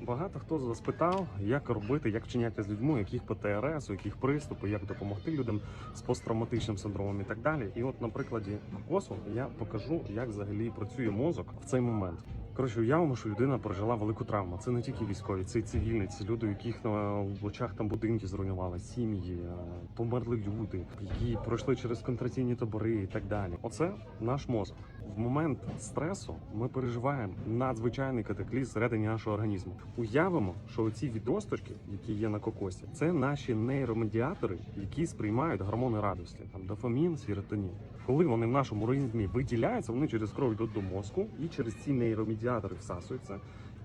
Багато хто спитав, як робити, як вчиняти з людьми, яких ПТРС, у яких приступи, як допомогти людям з посттравматичним синдромом і так далі. І от на прикладі кокосу я покажу, як взагалі працює мозок в цей момент. Коротше, уявимо, що людина пережила велику травму. Це не тільки військові, це й цивільні, це люди, яких на очах там будинки зруйнували, сім'ї, е, померли люди, які пройшли через контраційні табори і так далі. Оце наш мозок. В момент стресу ми переживаємо надзвичайний катаклізм всередині нашого організму. Уявимо, що оці відросточки, які є на кокосі, це наші нейромедіатори, які сприймають гормони радості, там дофамін, серотонін. Коли вони в нашому організмі виділяються, вони через кров йдуть до мозку і через ці нейромедіатори всасуються.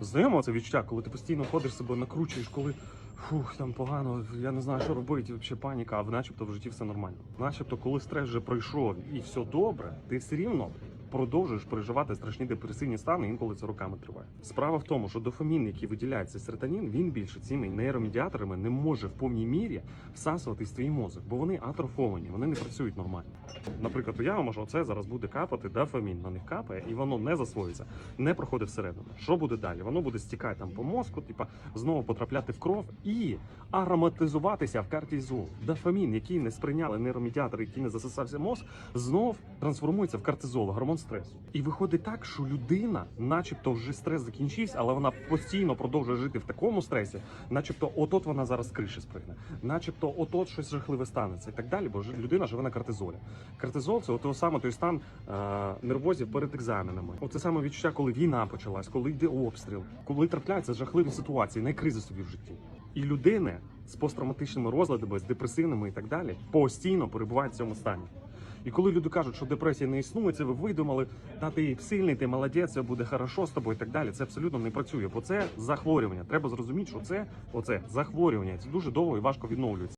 Знайомо це відчуття, коли ти постійно ходиш себе, накручуєш, коли фух, там погано, я не знаю, що робити, взагалі паніка, а начебто в житті все нормально. Начебто, коли стрес вже пройшов і все добре, ти все рівно. Продовжуєш переживати страшні депресивні стани, інколи це роками триває. Справа в тому, що дофамін, який виділяється серотонін, він більше цими нейромедіаторами не може в повній мірі всасуватись твій мозок, бо вони атрофовані, вони не працюють нормально. Наприклад, уявимо, що це зараз буде капати дофамін, на них капає, і воно не засвоюється, не проходить всередину. Що буде далі? Воно буде стікати там по мозку, типа знову потрапляти в кров і ароматизуватися в кортизол. Дофамін, який не сприйняли нейромедіатори, який не засосався мозк, знов трансформується в кортизол, гормон стресу. І виходить так, що людина, начебто, вже стрес закінчився, але вона постійно продовжує жити в такому стресі, начебто, отот вона зараз криші спригне, начебто, отот щось жахливе станеться і так далі, бо людина живе на кортизолі. Кортизол це от саме той стан е, нервозів перед екзаменами. Оце саме відчуття, коли війна почалась, коли йде обстріл, коли трапляються жахливі ситуації, найкризи собі в житті. І людини з посттравматичними розладами, з депресивними і так далі, постійно перебувають в цьому стані. І коли люди кажуть, що депресія не існує, це ви видумали, та ти сильний, ти молодець, все буде хорошо з тобою і так далі. Це абсолютно не працює, бо це захворювання. Треба зрозуміти, що це оце захворювання. Це дуже довго і важко відновлюється.